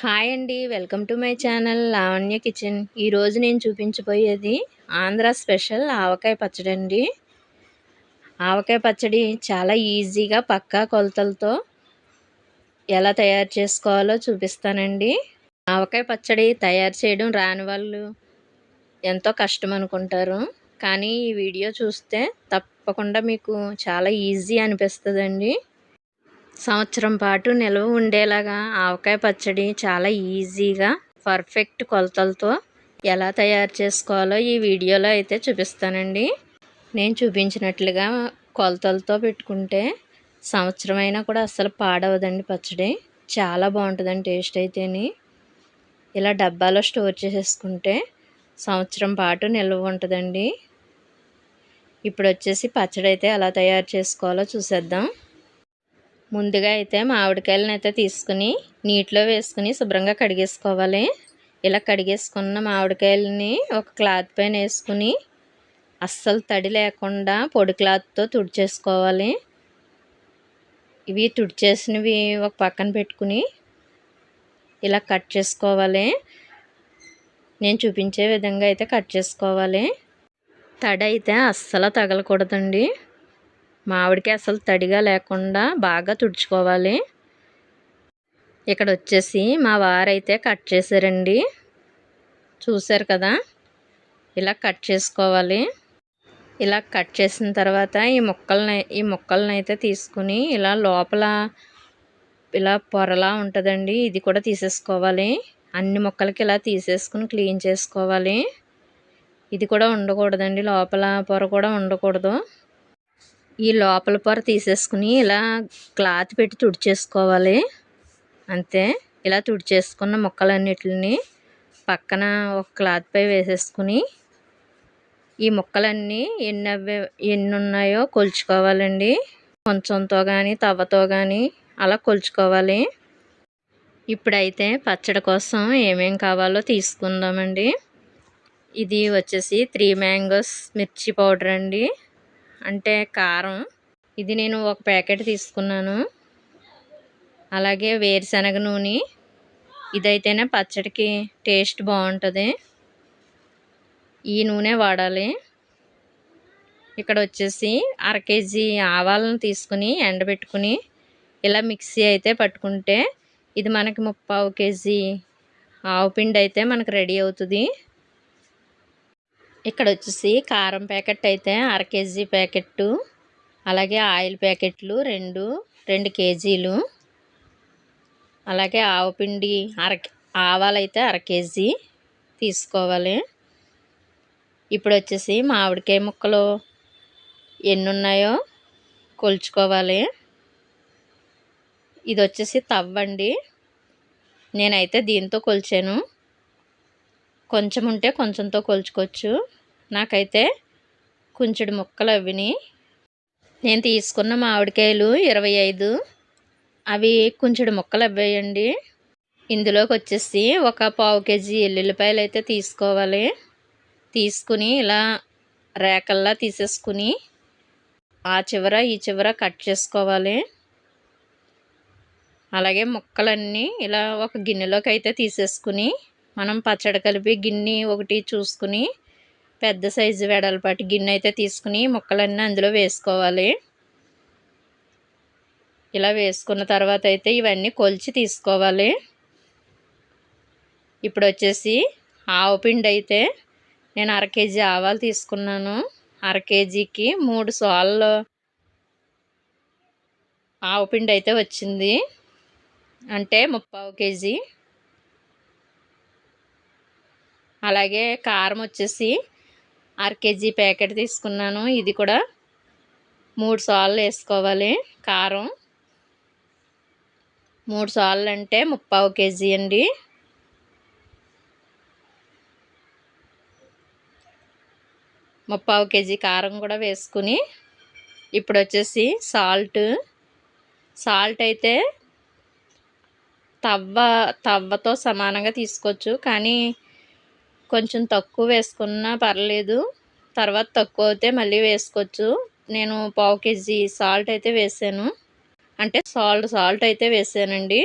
Hi అండి. Welcome to my channel Lavanya kitchen. ఈరోజు నేను చూపించబోయేది ఆంధ్ర స్పెషల్ ఆవకాయ పచ్చడి అండి. ఆవకాయ పచ్చడి చాలా ఈజీగా పక్కా కొలతలతో ఎలా తయారు చేసుకోవాలో చూపిస్తానండి. ఆవకాయ పచ్చడి తయారు చేయడం రాని వాళ్ళు ఎంతో కష్టం అనుకుంటారు. కానీ ఈ వీడియో చూస్తే తప్పకుండా మీకు చాలా ఈజీ అనిపిస్తుందండి. సంవత్సరం పాటు నిల్వ ఉండేలాగా ఆవకాయ పచ్చడి చాలా ఈజీగా పర్ఫెక్ట్ కొలతలతో ఎలా తయారు చేసుకోవాలో ఈ వీడియోలో అయితే చూపిస్తానండి. నేను చూపించినట్లుగా కొలతలతో పెట్టుకుంటే సంవత్సరం అయినా కూడా అస్సలు పాడవదండి పచ్చడి. చాలా బాగుంటుందండి టేస్ట్ అయితేని. ఇలా డబ్బాలో స్టోర్ చేసేసుకుంటే సంవత్సరం పాటు నిల్వ ఉంటుందండి. ఇప్పుడు వచ్చేసి పచ్చడి అయితే ఎలా తయారు చేసుకోవాలో చూసేద్దాం. ముందుగా అయితే మామిడికాయలను అయితే తీసుకుని నీటిలో వేసుకుని శుభ్రంగా కడిగేసుకోవాలి. ఇలా కడిగేసుకున్న మామిడికాయలని ఒక క్లాత్ పైన వేసుకుని అస్సలు తడి లేకుండా పొడి క్లాత్తో తుడిచేసుకోవాలి. ఇవి తుడిచేసినవి ఒక పక్కన పెట్టుకుని ఇలా కట్ చేసుకోవాలి. నేను చూపించే విధంగా అయితే కట్ చేసుకోవాలి. తడి అయితే అస్సలు తగలకూడదండి. మామిడికి అసలు తడిగా లేకుండా బాగా తుడుచుకోవాలి. ఇక్కడ వచ్చేసి మా వారైతే కట్ చేశారండి. చూశారు కదా? ఇలా కట్ చేసుకోవాలి. ఇలా కట్ చేసిన తర్వాత ఈ ముక్కల్ని ఈ ముక్కల్ని అయితే తీసుకుని ఇలా లోపల ఇలా పొరలా ఉంటుందండి. ఇది కూడా తీసేసుకోవాలి. అన్ని ముక్కలకి ఇలా తీసేసుకుని క్లీన్ చేసుకోవాలి. ఇది కూడా ఉండకూడదండి. లోపల పొర కూడా ఉండకూడదు. ఈ లోపల పొర తీసేసుకుని ఇలా క్లాత్ పెట్టి తుడిచేసుకోవాలి. అంతే. ఇలా తుడిచేసుకున్న ముక్కలన్నిటిని పక్కన ఒక క్లాత్పై వేసేసుకుని ఈ ముక్కలన్నీ ఎన్ని ఎన్ని ఉన్నాయో కొలుచుకోవాలండి. కొంచెంతో కానీ తవ్వతో కానీ అలా కొలుచుకోవాలి. ఇప్పుడైతే పచ్చడి కోసం ఏమేం కావాలో తీసుకుందామండి. ఇది వచ్చేసి త్రీ మ్యాంగోస్ మిర్చి పౌడర్ అండి. అంటే కారం. ఇది నేను ఒక ప్యాకెట్ తీసుకున్నాను. అలాగే వేరుశనగ నూనె. ఇదైతేనే పచ్చడికి టేస్ట్ బాగుంటుంది. ఈ నూనె వాడాలి. ఇక్కడ వచ్చేసి అర కేజీ ఆవాలను తీసుకుని ఎండబెట్టుకుని ఇలా మిక్సీ అయితే పట్టుకుంటే ఇది మనకి ముప్పావు కేజీ ఆవు పిండి అయితే మనకు రెడీ అవుతుంది. ఇక్కడ వచ్చేసి కారం ప్యాకెట్ అయితే అర కేజీ ప్యాకెట్టు అలాగే ఆయిల్ ప్యాకెట్లు రెండు రెండు కేజీలు అలాగే ఆవపిండి అర ఆవాలైతే అర కేజీ తీసుకోవాలి. ఇప్పుడు వచ్చేసి మామిడికాయ ముక్కలు ఎన్ని ఉన్నాయో కొలుచుకోవాలి. ఇది వచ్చేసి తవ్వండి. నేనైతే దీంతో కొలిచాను. కొంచెం ఉంటే కొంచెంతో కొలుచుకోవచ్చు. నాకైతే కుంచెడు ముక్కలు అవిని. నేను తీసుకున్న మామిడికాయలు ఇరవై ఐదు. అవి కుంచెడు ముక్కలు అవ్వేయండి. ఇందులోకి వచ్చేసి ఒక పావు కేజీ ఎల్లుల్లిపాయలు అయితే తీసుకోవాలి. తీసుకుని ఇలా రేకల్లా తీసేసుకుని ఆ చివర ఈ చివర కట్ చేసుకోవాలి. అలాగే ముక్కలన్నీ ఇలా ఒక గిన్నెలోకి అయితే తీసేసుకుని మనం పచ్చడి కలిపి గిన్నె ఒకటి చూసుకుని పెద్ద సైజు వెడల్పాటి గిన్నె అయితే తీసుకుని ముక్కలన్నీ అందులో వేసుకోవాలి. ఇలా వేసుకున్న తర్వాత అయితే ఇవన్నీ కొలిచి తీసుకోవాలి. ఇప్పుడు వచ్చేసి ఆవు పిండి అయితే నేను అర కేజీ ఆవాలు తీసుకున్నాను. అర కేజీకి మూడు సార్లు ఆవు పిండి అయితే వచ్చింది. అంటే ముప్పావు కేజీ. అలాగే కారం వచ్చేసి కేజీ ప్యాకెట్ తీసుకున్నాను. ఇది కూడా మూడు సార్లు వేసుకోవాలి. కారం మూడు సార్లు అంటే ముప్పావు కేజీ అండి. ముప్పావు కేజీ కారం కూడా వేసుకుని ఇప్పుడు వచ్చేసి సాల్ట్. సాల్ట్ అయితే తవ్వ తవ్వతో సమానంగా తీసుకోవచ్చు. కానీ కొంచెం తక్కువ వేసుకున్నా పర్లేదు. తర్వాత తక్కువ అయితే మళ్ళీ వేసుకోవచ్చు. నేను పావు కేజీ సాల్ట్ అయితే వేసాను. అంటే సాల్ట్ సాల్ట్ అయితే వేసానండి.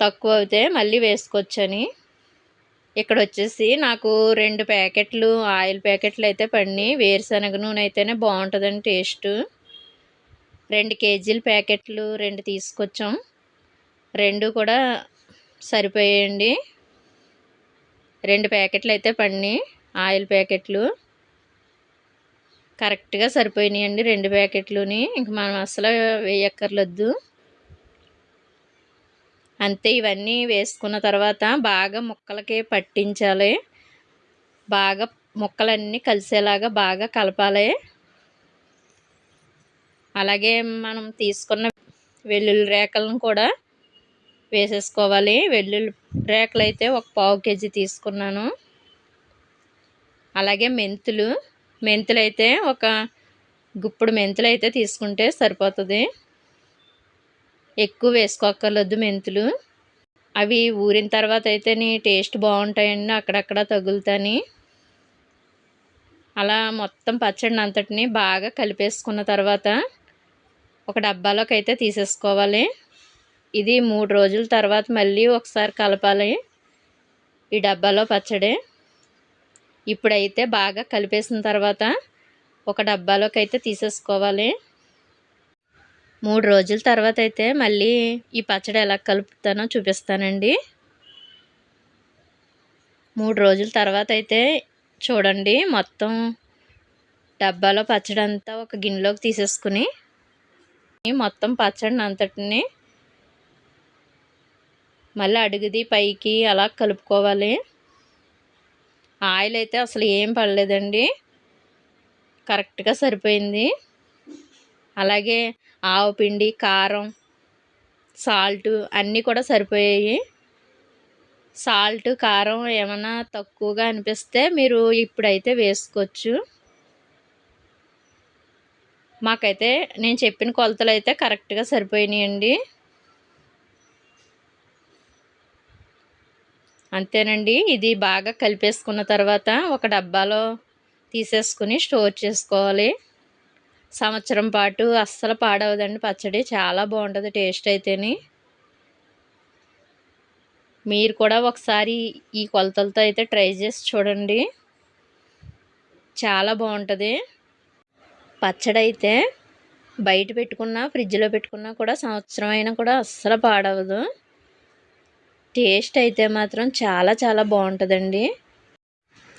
తక్కువ అయితే మళ్ళీ వేసుకోవచ్చని. ఇక్కడ వచ్చేసి నాకు రెండు ప్యాకెట్లు ఆయిల్ ప్యాకెట్లు అయితే పడినాయి. వేరుశనగ నూనె అయితేనే బాగుంటుందండి టేస్ట్. రెండు కేజీల ప్యాకెట్లు రెండు తీసుకొచ్చాం. రెండు కూడా సరిపోయాయండి. రెండు ప్యాకెట్లు అయితే పడినాయి ఆయిల్ ప్యాకెట్లు. కరెక్ట్గా సరిపోయినాయండి రెండు ప్యాకెట్లుని. ఇంక మనం అసలు వేయక్కర్లొద్దు. అంతే ఇవన్నీ వేసుకున్న తర్వాత బాగా ముక్కలకి పట్టించాలి. బాగా ముక్కలన్నీ కలిసేలాగా బాగా కలపాలి. అలాగే మనం తీసుకున్న వెల్లుల్లి రేఖలను కూడా వేసేసుకోవాలి. వెల్లుల్లి రేకలు అయితే ఒక పావు కేజీ తీసుకున్నాను. అలాగే మెంతులు. మెంతులు అయితే ఒక గుప్పుడు మెంతులు అయితే తీసుకుంటే సరిపోతుంది. ఎక్కువ వేసుకోక్కర్లేదు మెంతులు. అవి ఊరిన తర్వాత అయితే నీ టేస్ట్ బాగుంటాయండి అక్కడక్కడ తగులుతాయి అలా మొత్తం పచ్చడిని అంతటిని బాగా కలిపేసుకున్న తర్వాత ఒక డబ్బాలోకి అయితే తీసేసుకోవాలి. ఇది మూడు రోజుల తర్వాత మళ్ళీ ఒకసారి కలపాలి. ఈ డబ్బాలో పచ్చడి. ఇప్పుడైతే బాగా కలిపేసిన తర్వాత ఒక డబ్బాలోకి అయితే తీసేసుకోవాలి. మూడు రోజుల తర్వాత అయితే మళ్ళీ ఈ పచ్చడి ఎలా కలుపుతానో చూపిస్తానండి. మూడు రోజుల తర్వాత అయితే చూడండి మొత్తం డబ్బాలో పచ్చడి అంతా ఒక గిన్నెలోకి తీసేసుకుని మొత్తం పచ్చడిని అంతటిని మళ్ళీ అడుగుది పైకి అలా కలుపుకోవాలి. ఆయిల్ అయితే అసలు ఏం పడలేదండి. కరెక్ట్గా సరిపోయింది. అలాగే ఆవు పిండి కారం సాల్ట్ అన్నీ కూడా సరిపోయాయి. సాల్ట్ కారం ఏమైనా తక్కువగా అనిపిస్తే మీరు ఇప్పుడైతే వేసుకోవచ్చు. మాకైతే నేను చెప్పిన కొలతలు అయితే కరెక్ట్గా సరిపోయినాయండి. అంతేనండి. ఇది బాగా కలిపేసుకున్న తర్వాత ఒక డబ్బాలో తీసేసుకుని స్టోర్ చేసుకోవాలి. సంవత్సరం పాటు అస్సలు పాడవదండి. పచ్చడి చాలా బాగుంటుంది టేస్ట్ అయితేని. మీరు కూడా ఒకసారి ఈ కొలతలతో అయితే ట్రై చేసి చూడండి. చాలా బాగుంటుంది. పచ్చడి అయితే బయట పెట్టుకున్నా ఫ్రిడ్జ్లో పెట్టుకున్నా కూడా సంవత్సరం అయినా కూడా అస్సలు పాడవదు. టేస్ట్ అయితే మాత్రం చాలా చాలా బాగుంటుందండి.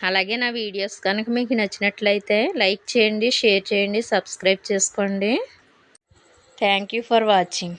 అలాగే నా వీడియోస్ కనుక మీకు నచ్చినట్లయితే లైక్ చేయండి షేర్ చేయండి సబ్స్క్రైబ్ చేసుకోండి. Thank for watching.